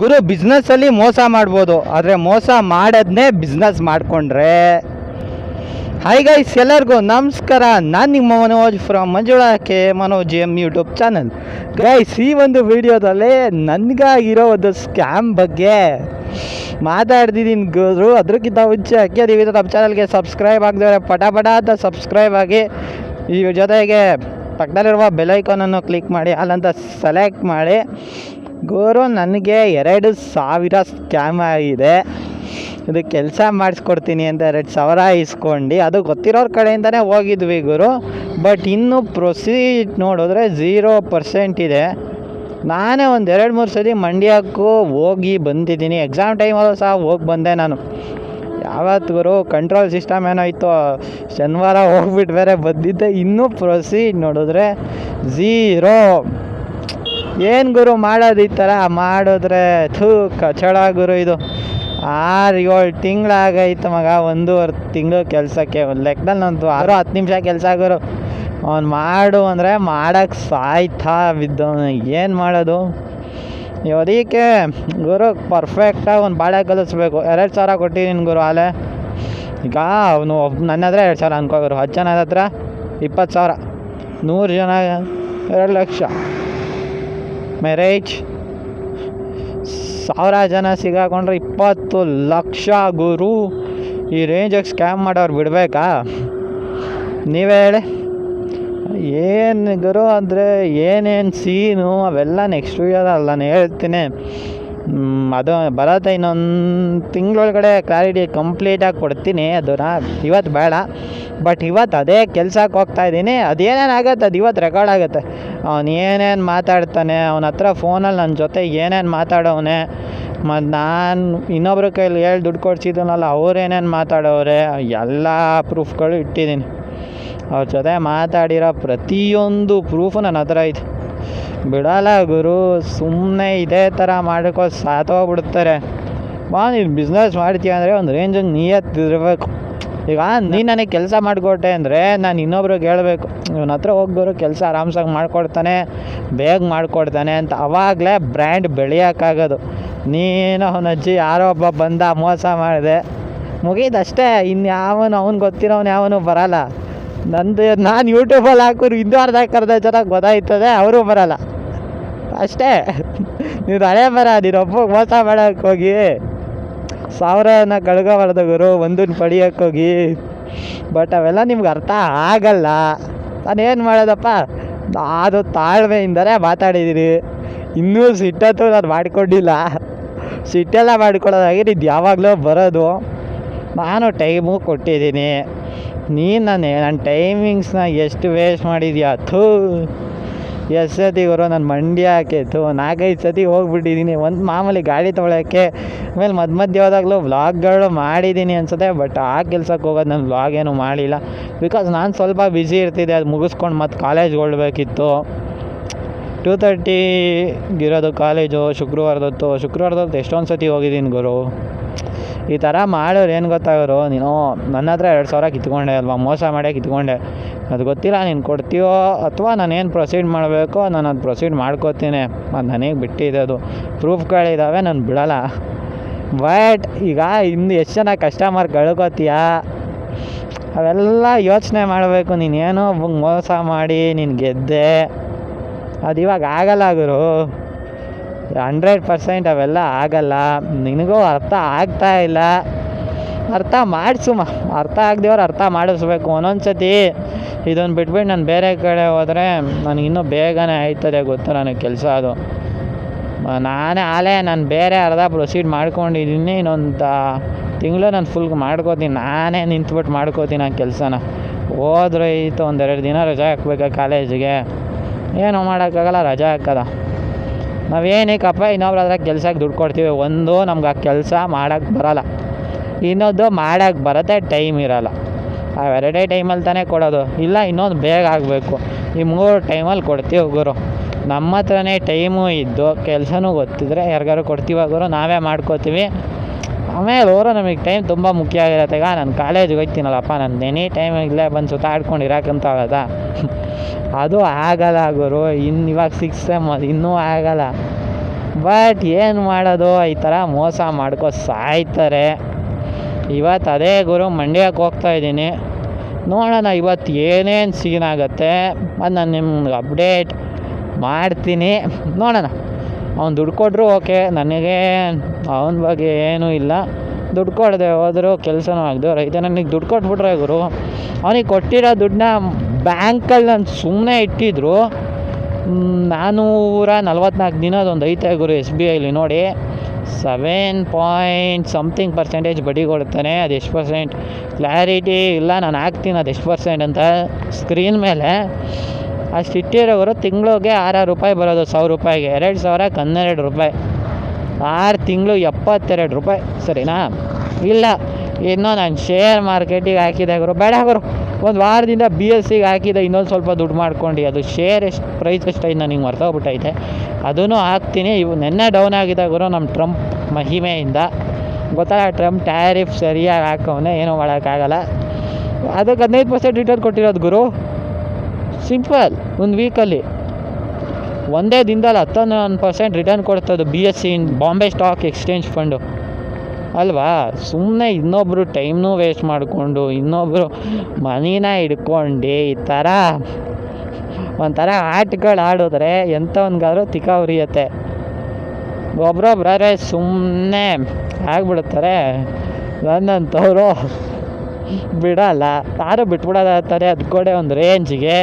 ಗುರು ಬಿಸ್ನೆಸ್ಸಲ್ಲಿ ಮೋಸ ಮಾಡ್ಬೋದು, ಆದರೆ ಮೋಸ ಮಾಡೋದನ್ನೇ ಬಿಸ್ನೆಸ್ ಮಾಡಿಕೊಂಡ್ರೆ. ಹಾಯ್ ಗೈಸ್ ಎಲ್ಲರಿಗೂ ನಮಸ್ಕಾರ. ನಾನು ನಿಮ್ಮ Manoj from Manjula K Manoj M YouTube channel guys ಈ ಒಂದು ವಿಡಿಯೋದಲ್ಲಿ ನನಗಾಗಿರೋ ಒಂದು ಸ್ಕ್ಯಾಮ್ ಬಗ್ಗೆ ಮಾತಾಡ್ತಿದ್ದೀನಿ ಗುರು. ಅದಕ್ಕಿಂತ ಮುಂಚೆ ಅಕ್ಕೆ ನೀವು ನಮ್ಮ ಚಾನಲ್ಗೆ ಸಬ್ಸ್ಕ್ರೈಬ್ ಆಗಿದ್ರೆ ಪಟ ಅಂತ ಸಬ್ಸ್ಕ್ರೈಬ್ ಆಗಿ ಈ ಜೊತೆಗೆ ಪಕ್ಕದಲ್ಲಿರುವ ಬೆಲೈಕಾನನ್ನು ಕ್ಲಿಕ್ ಮಾಡಿ, ಅಲ್ಲಂತ ಸೆಲೆಕ್ಟ್ ಮಾಡಿ. ಗುರು ನನಗೆ ಎರಡು ಸಾವಿರ ಸ್ಕ್ಯಾಮ್ ಆಗಿದೆ. ಇದು ಕೆಲಸ ಮಾಡಿಸ್ಕೊಡ್ತೀನಿ ಅಂತ ಎರಡು ಸಾವಿರ ಇಸ್ಕೊಂಡು. ಅದು ಗೊತ್ತಿರೋರ ಕಡೆಯಿಂದನೇ ಹೋಗಿದ್ವಿ ಗುರು. ಬಟ್ ಇನ್ನು ಪ್ರೊಸೀಡ್ ನೋಡಿದ್ರೆ ಝೀರೋ ಪರ್ಸೆಂಟ್ ಇದೆ. ನಾನೇ ಒಂದು ಎರಡು ಮೂರು ಸತಿ ಮಂಡ್ಯಕ್ಕೂ ಹೋಗಿ ಬಂದಿದ್ದೀನಿ. ಎಕ್ಸಾಮ್ ಟೈಮಲ್ಲೂ ಸಹ ಹೋಗಿ ಬಂದೆ ನಾನು. ಯಾವತ್ತು ಗುರು ಕಂಟ್ರೋಲ್ ಸಿಸ್ಟಮ್ ಏನೋ ಇತ್ತು, ಶನಿವಾರ ಹೋಗ್ಬಿಟ್ಟು ಬೇರೆ ಬಂದಿದ್ದೆ. ಇನ್ನೂ ಪ್ರೊಸೀಡ್ ನೋಡಿದ್ರೆ ಝೀರೋ ಏನು ಗುರು ಮಾಡೋದು ಈ ಥರ? ಮಾಡಿದ್ರೆ ಥೂ ಕಚಡ ಗುರು ಇದು. ಆರು ಏಳು ತಿಂಗಳಾಗೈತೆ ಮಗ, ಒಂದೂವರೆ ತಿಂಗಳು ಕೆಲಸಕ್ಕೆ. ಒಂದು ಲೆಕ್ಕದಲ್ಲಿ ನಂದು ಆರು, ಹತ್ತು ನಿಮಿಷ ಕೆಲಸ ಗುರು. ಅವ್ನು ಮಾಡು ಅಂದರೆ ಮಾಡೋಕ್ಕೆ ಸಾಯ್ತಾ ಬಿದ್ದವನು. ಏನು ಮಾಡೋದು? ಅದಕ್ಕೆ ಗುರು ಪರ್ಫೆಕ್ಟಾಗಿ ಒಂದು ಬಾಳೆ ಕಲಿಸ್ಬೇಕು. ಎರಡು ಸಾವಿರ ಕೊಟ್ಟಿದ್ದೀನಿ ಗುರು ಆಲೆ. ಈಗ ಅವನು ನನ್ನ ಹತ್ರ ಎರಡು ಸಾವಿರ ಅನ್ಕೋ ಗುರು. ಹತ್ತು ಜನ ಹತ್ರ ಇಪ್ಪತ್ತು ಸಾವಿರ. ನೂರು ಜನ, ಎರಡು ಲಕ್ಷ. ಮ್ಯಾರೇಜ್ ಸಾವಿರ ಜನ ಸಿಗಾಕೊಂಡ್ರೆ ಇಪ್ಪತ್ತು ಲಕ್ಷ ಗುರು. ಈ ರೇಂಜಿಗೆ ಸ್ಕ್ಯಾಮ್ ಮಾಡೋರು ಬಿಡಬೇಕಾ? ನೀವೇ ಹೇಳಿ. ಏನು ಗುರು ಅಂದರೆ ಏನೇನು ಸೀನು ಅವೆಲ್ಲ ನೆಕ್ಸ್ಟ್ ವೀಡಿಯೋದಲ್ಲ ನಾನು ಹೇಳ್ತೀನಿ. ಅದು ಬರುತ್ತೆ ಇನ್ನೊಂದು ತಿಂಗಳೊಳಗಡೆ ಕ್ಲಾರಿಟಿ ಕಂಪ್ಲೀಟಾಗಿ ಕೊಡ್ತೀನಿ. ಅದನ್ನ ಇವತ್ತು ಬೇಡ. ಬಟ್ ಇವತ್ತು ಅದೇ ಕೆಲ್ಸಕ್ಕೆ ಹೋಗ್ತಾ ಇದ್ದೀನಿ. ಅದೇನೇನು ಆಗುತ್ತೆ? ಅದು ಇವತ್ತು ರೆಕಾರ್ಡ್ ಆಗುತ್ತೆ. ಅವನು ಏನೇನು ಮಾತಾಡ್ತಾನೆ? ಅವನ ಹತ್ರ ಫೋನಲ್ಲಿ ನನ್ನ ಜೊತೆ ಏನೇನು ಮಾತಾಡೋವನೆ? ಮತ್ತು ನಾನು ಇನ್ನೊಬ್ರ ಕೈಲಿ ಹೇಳಿ ದುಡ್ಡು ಕೊಡ್ಸಿದ್ದನಲ್ಲ ಅವ್ರೇನೇನು ಮಾತಾಡೋರೆ ಎಲ್ಲ ಪ್ರೂಫ್ಗಳು ಇಟ್ಟಿದ್ದೀನಿ. ಅವ್ರ ಜೊತೆ ಮಾತಾಡಿರೋ ಪ್ರತಿಯೊಂದು ಪ್ರೂಫು ನನ್ನ ಹತ್ರ ಐತೆ ಬಿಡಲ್ಲ ಗುರು ಸುಮ್ಮನೆ ಇದೇ ಥರ ಮಾಡಿಕೊ ಸಾತೋಗ್ಬಿಡ್ತಾರೆ ಬಾ, ನೀನು ಬಿಸ್ನೆಸ್ ಮಾಡ್ತೀಯ ಅಂದರೆ ಒಂದು ರೇಂಜಿಗೆ ನೀಯತ್ತಿರಬೇಕು ಈಗ ನೀನು ನನಗೆ ಕೆಲಸ ಮಾಡಿಕೊಟ್ಟೆ ಅಂದರೆ ನಾನು ಇನ್ನೊಬ್ರಿಗೆ ಹೇಳಬೇಕು, ಇವನ ಹತ್ರ ಬರೋ ಕೆಲಸ ಆರಾಮ್ಸಾಗಿ ಮಾಡಿಕೊಡ್ತಾನೆ, ಬೇಗ ಮಾಡಿಕೊಡ್ತಾನೆ ಅಂತ ಅವಾಗಲೇ ಬ್ರ್ಯಾಂಡ್ ಬೆಳೆಯೋಕ್ಕಾಗೋದು ನೀನು ಅವನ ಅಜ್ಜಿ, ಯಾರೋ ಒಬ್ಬ ಬಂದ ಮೋಸ ಮಾಡಿದೆ. ಮುಗಿದಷ್ಟೇ ಇನ್ಯಾವನು ಅವನು ಅವ್ನು ಗೊತ್ತಿರೋನು ಯಾವನು ಬರಲ್ಲ. ನಂದು ನಾನು ಯೂಟ್ಯೂಬಲ್ಲಿ ಹಾಕೋರು ಇನ್ನೂ ಅರ್ಧ ಅರ್ಧ ಜನ ಗೊತ್ತಾಯ್ತದೆ, ಅವರು ಬರಲ್ಲ. ಅಷ್ಟೇ. ನೀವು ಹಳೆ ಬರ ನೀನೊಬ್ಬ ಮೋಸ ಮಾಡೋಕೆ ಹೋಗಿ, ಸಾವಿರನ ಕಳ್ಕೊಬಾರ್ದು ಗುರು ಒಂದನ್ನು ಪಡಿಯೋಕ್ಕೆ ಹೋಗಿ. ಬಟ್ ಅವೆಲ್ಲ ನಿಮ್ಗೆ ಅರ್ಥ ಆಗಲ್ಲ. ನಾನೇನು ಮಾಡೋದಪ್ಪ? ಅದು ತಾಳ್ಮೆಯಿಂದಲೇ ಮಾತಾಡಿದ್ದೀನಿ ಇನ್ನೂ ಸಿಟ್ಟತ್ತು ನಾನು ಮಾಡಿಕೊಂಡಿಲ್ಲ. ಸಿಟ್ಟೆಲ್ಲ ಮಾಡ್ಕೊಳ್ಳೋದಾಗಿ ಇದು ಯಾವಾಗಲೂ ಬರೋದು. ನಾನು ಟೈಮು ಕೊಟ್ಟಿದ್ದೀನಿ ನೀನು ನಾನು ನನ್ನ ಟೈಮಿಂಗ್ಸ್ನ ಎಷ್ಟು ವೇಸ್ಟ್ ಮಾಡಿದ್ಯಾ? ಥೂ. ಎಷ್ಟು ಸತಿ ಗುರು, ನಾನು ಮಂಡ್ಯ ಹಾಕಿತ್ತು ನಾಲ್ಕೈದು ಸತಿ ಹೋಗ್ಬಿಟ್ಟಿದ್ದೀನಿ ಒಂದು ಮಾಮೂಲಿ ಗಾಡಿ ತೊಗೊಳಕ್ಕೆ. ಆಮೇಲೆ ಮಧ್ಯ ಮಧ್ಯೆ ಹೋದಾಗಲೂ ವ್ಲಾಗ್ಗಳು ಮಾಡಿದ್ದೀನಿ ಅನ್ಸುತ್ತೆ ಬಟ್ ಆ ಕೆಲ್ಸಕ್ಕೆ ಹೋಗೋದು ನಾನು ವ್ಲಾಗ್ ಏನೂ ಮಾಡಿಲ್ಲ. ಬಿಕಾಸ್ ನಾನು ಸ್ವಲ್ಪ ಬ್ಯುಸಿ ಇರ್ತಿದ್ದೆ, ಅದು ಮುಗಿಸ್ಕೊಂಡು ಮತ್ತೆ ಕಾಲೇಜ್ಗೆ ಹೋಗ್ಬೇಕಿತ್ತು. ಟೂ ತರ್ಟಿಗಿರೋದು ಕಾಲೇಜು ಶುಕ್ರವಾರದೊತ್ತು. ಶುಕ್ರವಾರದೊತ್ತು ಎಷ್ಟೊಂದು ಸತಿ ಹೋಗಿದ್ದೀನಿ ಗುರು? ಈ ಥರ ಮಾಡೋರು ಏನು ಗೊತ್ತಾಗೋರು? ನೀನು ನನ್ನ ಹತ್ರ ಎರಡು ಸಾವಿರ ಕಿತ್ಕೊಂಡೆ ಅಲ್ವಾ? ಮೋಸ ಮಾಡೇ ಕಿತ್ಕೊಂಡೆ. ಅದು ಗೊತ್ತಿಲ್ಲ ನೀನು ಕೊಡ್ತೀಯೋ ಅಥವಾ ನಾನೇನು ಪ್ರೊಸೀಡ್ ಮಾಡಬೇಕೋ ನಾನು ಅದು ಪ್ರೊಸೀಡ್ ಮಾಡ್ಕೋತೀನಿ. ಅದು ನನಗೆ ಬಿಟ್ಟಿದೆ ಅದು. ಪ್ರೂಫ್ಗಳಿದ್ದಾವೆ ನಾನು ಬಿಡಲ್ಲ. ಬಟ್ ಈಗ ಇನ್ನು ಎಷ್ಟು ಜನ ಕಸ್ಟಮರ್ ಕಳ್ಕೊತೀಯಾ? ಅವೆಲ್ಲ ಯೋಚನೆ ಮಾಡಬೇಕು. ನೀನೇನೋ ಮೋಸ ಮಾಡಿ, ನೀನು ಗೆದ್ದೆ. ಅದು ಇವಾಗ ಆಗಲ್ಲ ಗುರು. ಹಂಡ್ರೆಡ್ ಪರ್ಸೆಂಟ್ ಅವೆಲ್ಲ ಆಗಲ್ಲ. ನಿನಗೂ ಅರ್ಥ ಆಗ್ತಾ ಇಲ್ಲ. ಅರ್ಥ ಮಾಡಿಸುಮ. ಅರ್ಥ ಆಗದೇವ್ರು ಅರ್ಥ ಮಾಡಿಸ್ಬೇಕು. ಒಂದೊಂದು ಸತಿ ಇದನ್ನು ಬಿಟ್ಬಿಟ್ಟು ನಾನು ಬೇರೆ ಕಡೆ ಹೋದರೆ ನನಗಿನ್ನೂ ಬೇಗನೆ ಆಯ್ತದೆ ಗೊತ್ತು ನನಗೆ ಕೆಲಸ ಅದು. ನಾನೇ ಆಲೇ, ನಾನು ಬೇರೆ ಅರ್ಧ ಪ್ರೊಸೀಡ್ ಮಾಡ್ಕೊಂಡಿದ್ದೀನಿ. ಇನ್ನೊಂದು ತಿಂಗಳು ನಾನು ಫುಲ್ ಮಾಡ್ಕೋತೀನಿ. ನಾನೇ ನಿಂತ್ಬಿಟ್ಟು ಮಾಡ್ಕೋತೀನಿ ಆ ಕೆಲಸನ. ಹೋದ್ರೆ ಇತ್ತು ಒಂದೆರಡು ದಿನ ರಜೆ ಹಾಕ್ಬೇಕಾ ಕಾಲೇಜಿಗೆ ಏನೂ ಮಾಡೋಕ್ಕಾಗಲ್ಲ. ರಜಾ ಹಾಕೋದ. ನಾವೇನಕ್ಕಪ್ಪ ಇನ್ನೊಬ್ರ ಹತ್ರ ಕೆಲ್ಸಕ್ಕೆ ದುಡ್ಡು ಕೊಡ್ತೀವಿ, ಒಂದು ನಮ್ಗೆ ಆ ಕೆಲಸ ಮಾಡೋಕ್ಕೆ ಬರೋಲ್ಲ. ಇನ್ನೊಂದು ಮಾಡೋಕ್ಕೆ ಬರುತ್ತೆ, ಟೈಮ್ ಇರೋಲ್ಲ. ಅವೆರಡೇ ಟೈಮಲ್ಲಿ ತಾನೇ ಕೊಡೋದು. ಇಲ್ಲ, ಇನ್ನೊಂದು ಬೇಗ ಆಗಬೇಕು. ಈ ಮೂರು ಟೈಮಲ್ಲಿ ಕೊಡ್ತೀವಿ ಗುರು. ನಮ್ಮ ಹತ್ರನೇ ಟೈಮು ಇದ್ದು, ಕೆಲಸನೂ ಗೊತ್ತಿದ್ರೆ ಯಾರಿಗಾರು ಕೊಡ್ತೀವಿ ಗುರು, ನಾವೇ ಮಾಡ್ಕೋತೀವಿ. ಆಮೇಲೆ ಅವರು ನಮಗೆ ಟೈಮ್ ತುಂಬ ಮುಖ್ಯ ಆಗಿರತ್ತೆ. ಈಗ ನಾನು ಕಾಲೇಜಿಗೆ ಹೋಗ್ತೀನಲ್ಲಪ್ಪ ನಾನು ಎನಿ ಟೈಮ್ ಇಲ್ಲೇ ಬಂದು ಸುತ್ತಾಡ್ಕೊಂಡು ಇರೋಕ್ಕಂತ ಆಗದ ಅದು ಆಗಲ್ಲ ಗುರು. ಇನ್ನು ಇವಾಗ ಸಿಕ್ಸ್ ಸೆಮ್ ಅದು ಇನ್ನೂ ಆಗಲ್ಲ. ಬಟ್ ಏನು ಮಾಡೋದು? ಈ ಥರ ಮೋಸ ಮಾಡ್ಕೊ ಸಾಯ್ತಾರೆ. ಇವತ್ತು ಅದೇ ಗುರು, ಮಂಡ್ಯಕ್ಕೆ ಹೋಗ್ತಾ ಇದ್ದೀನಿ. ನೋಡೋಣ ಇವತ್ತು ಏನೇನು ಸೀನ್ ಆಗುತ್ತೆ. ಅದು ನಾನು ನಿಮ್ಗೆ ಅಪ್ಡೇಟ್ ಮಾಡ್ತೀನಿ. ನೋಡೋಣ. ಅವ್ನು ದುಡ್ಡು ಕೊಟ್ಟರು ಓಕೆ, ನನಗೆ ಅವನ ಬಗ್ಗೆ ಏನೂ ಇಲ್ಲ. ದುಡ್ಡು ಕೊಡದೆ ಹೋದರೂ, ಕೆಲಸನೂ ಆಗದೆ. ರೈತ ನನಗೆ ದುಡ್ಡು ಕೊಟ್ಬಿಟ್ರೆ ಗುರು, ಅವನಿಗೆ ಕೊಟ್ಟಿರೋ ದುಡ್ಡನ್ನ ಬ್ಯಾಂಕಲ್ಲಿ ನಾನು ಸುಮ್ಮನೆ ಇಟ್ಟಿದ್ರು. ನಾನ್ನೂರ ನಲ್ವತ್ನಾಲ್ಕು ದಿನದೊಂದು ಐತೆ ಗುರು ಎಸ್ ಬಿ ಐಲಿ ನೋಡಿ. ಸೆವೆನ್ ಪಾಯಿಂಟ್ ಸಮಥಿಂಗ್ ಪರ್ಸೆಂಟೇಜ್ ಬಡ್ಡಿ ಕೊಡ್ತಾನೆ ಅದು ಎಷ್ಟು ಪರ್ಸೆಂಟ್ ಕ್ಲಾರಿಟಿ ಇಲ್ಲ, ನಾನು ಹಾಕ್ತೀನಿ ಅದು ಎಷ್ಟು ಪರ್ಸೆಂಟ್ ಅಂತ ಸ್ಕ್ರೀನ್ ಮೇಲೆ. ಅಷ್ಟು ಸಿಟ್ಟಿರೋರು ತಿಂಗಳಿಗೆ ಆರಾರು ರೂಪಾಯಿ ಬರೋದು, ಸಾವಿರ ರೂಪಾಯಿಗೆ. ಎರಡು ಸಾವಿರಕ್ಕೆ ಹನ್ನೆರಡು ರೂಪಾಯಿ. ಆರು ತಿಂಗಳು ಎಪ್ಪತ್ತೆರಡು ರೂಪಾಯಿ. ಸರಿನಾ? ಇಲ್ಲ. ಇನ್ನೂ ನಾನು ಶೇರ್ ಮಾರ್ಕೆಟಿಗೆ ಹಾಕಿದೆ ಗುರು. ಬೇಡ ಗುರು. ಒಂದು ವಾರದಿಂದ ಬಿ ಎಸ್ ಸಿಗೆ ಹಾಕಿದೆ. ಇನ್ನೊಂದು ಸ್ವಲ್ಪ ದುಡ್ಡು ಮಾಡ್ಕೊಂಡು. ಅದು ಶೇರ್ ಎಷ್ಟು ಪ್ರೈಸ್ ಎಷ್ಟೈತೆ ನನಗೆ ಮರ್ತೋಗ್ಬಿಟ್ಟೈತೆ. ಅದನ್ನು ಹಾಕ್ತೀನಿ. ಇವು ನೆನ್ನೆ ಡೌನ್ ಆಗಿದೆ ಗುರು ನಮ್ಮ ಟ್ರಂಪ್ ಮಹಿಮೆಯಿಂದ. ಗೊತ್ತಲ್ಲ ಟ್ರಂಪ್ ಟ್ಯಾರಿಫ್ ಸರಿಯಾಗಿ ಹಾಕೋವನ್ನೇ ಏನೂ ಮಾಡೋಕ್ಕಾಗಲ್ಲ. ಅದಕ್ಕೆ ಹದಿನೈದು ಪರ್ಸೆಂಟ್ ರಿಟರ್ನ್ ಕೊಟ್ಟಿರೋದು ಗುರು. ಸಿಂಪಲ್, ಒಂದು ವೀಕಲ್ಲಿ. ಒಂದೇ ದಿನದಲ್ಲಿ ಹತ್ತೊಂದು ಪರ್ಸೆಂಟ್ ರಿಟರ್ನ್ ಕೊಡ್ತದೆ B S C in Bombay stock exchange fund ಅಲ್ವಾ? ಸುಮ್ಮನೆ ಇನ್ನೊಬ್ಬರು ಟೈಮ್ನೂ ವೇಸ್ಟ್ ಮಾಡಿಕೊಂಡು ಇನ್ನೊಬ್ಬರು ಮನಿನ ಹಿಡ್ಕೊಂಡು ಈ ಥರ ಒಂಥರ ಆಟಗಳು ಆಡಿದ್ರೆ ಎಂಥವನ್ಗಾದ್ರೂ ತಿಕ್ಕ ಉರಿಯತ್ತೆ. ಒಬ್ರೊಬ್ರೆ ಸುಮ್ಮನೆ ಆಗ್ಬಿಡ್ತಾರೆ ನನ್ನಂಥವ್ರು ಬಿಡಲ್ಲ. ಯಾರು ಬಿಟ್ಬಿಡೋದಾಗ್ತಾರೆ ಅದು ಕೂಡ ಒಂದು ರೇಂಜಿಗೆ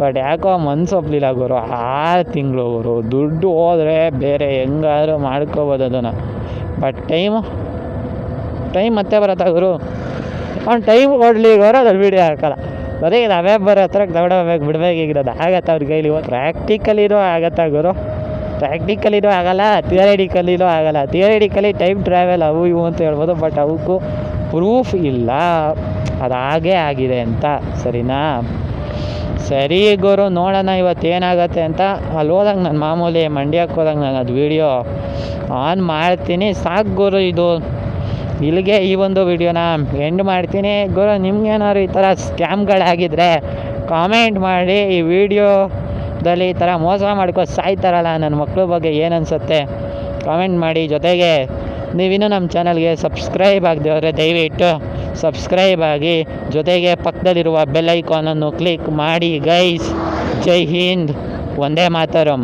ಬಟ್ ಯಾಕೋ ಮನ್ಸು ಒಪ್ಪಲಿಲ್ಲ ಗುರು. ಆರು ತಿಂಗಳು ಗುರು. ದುಡ್ಡು ಹೋದರೆ ಬೇರೆ ಹೆಂಗಾದ್ರೂ ಮಾಡ್ಕೋಬೋದು ಅದನ್ನು. ಬಟ್ ಟೈಮು ಟೈಮ್ ಮತ್ತೆ ಬರತ್ತಾ ಗುರು? ಅವ್ನು ಟೈಮ್ ಕೊಡಲಿ ಗುರು, ಅದ್ರಲ್ಲಿ ವೀಡಿಯೋ ಹಾಕಲ್ಲ. ಬರೀ ನಾವೇ ಬರೋ ಹತ್ರ ದೌಡಬೇಕು ಬಿಡ್ಬೇಕಿರೋದು ಆಗತ್ತೆ ಅವ್ರ ಕೈಲಿ ಪ್ರಾಕ್ಟಿಕಲಿನೂ ಆಗತ್ತಾ ಗುರು? ಪ್ರಾಕ್ಟಿಕಲಿನೂ ಆಗಲ್ಲ. ಥಿಯರಿಟಿಕಲಿನೂ ಆಗಲ್ಲ. ಥಿಯರಿಟಿಕಲಿ ಟೈಮ್ ಟ್ರಾವೆಲ್ ಅವು ಇವು ಅಂತ ಹೇಳ್ಬೋದು. ಬಟ್ ಅವಕ್ಕೂ ಪ್ರೂಫ್ ಇಲ್ಲ. ಅದು ಹಾಗೇ ಆಗಿದೆ ಅಂತ. ಸರಿನಾ? ಸರಿ ಗುರು, ನೋಡೋಣ ಇವತ್ತು ಏನಾಗತ್ತೆ ಅಂತ. ಅಲ್ಲಿ ಹೋದಾಗ ನಾನು ಮಾಮೂಲಿ ಮಂಡ್ಯಕ್ಕೆ ಹೋದಾಗ ನಾನು ಅದು ವೀಡಿಯೋ ಆನ್ ಮಾಡ್ತೀನಿ. ಸಾಕು ಗುರು, ಇದು ಇಲ್ಲಿಗೆ ಈ ಒಂದು ವಿಡಿಯೋನ ಎಂಡ್ ಮಾಡ್ತೀನಿ. ಗುರು, ನಿಮ್ಗೇನಾದ್ರು ಈ ಥರ ಸ್ಕ್ಯಾಮ್ಗಳಾಗಿದ್ದರೆ ಕಾಮೆಂಟ್ ಮಾಡಿ. ಈ ವಿಡಿಯೋದಲ್ಲಿ ಈ ಥರ ಮೋಸ ಮಾಡ್ಕೊ ಸಾಯ್ತಾರಲ್ಲ ನನ್ನ ಮಕ್ಕಳ ಬಗ್ಗೆ ಏನು ಕಾಮೆಂಟ್ ಮಾಡಿ. ಜೊತೆಗೆ ನೀವಿನ್ನೂ ನಮ್ಮ ಚಾನಲ್ಗೆ ಸಬ್ಸ್ಕ್ರೈಬ್ ಆಗದೆ ಹೋದರೆ ದಯವಿಟ್ಟು ಸಬ್ಸ್ಕ್ರೈಬ್ ಆಗಿ ಜೊತೆಗೆ ಪಕ್ಕದಲ್ಲಿರುವ ಬೆಲ್ ಐಕಾನನ್ನು ಕ್ಲಿಕ್ ಮಾಡಿ ಗೈಸ್ ಜೈ ಹಿಂದ್. ಒಂದೇ ಮಾತರಂ.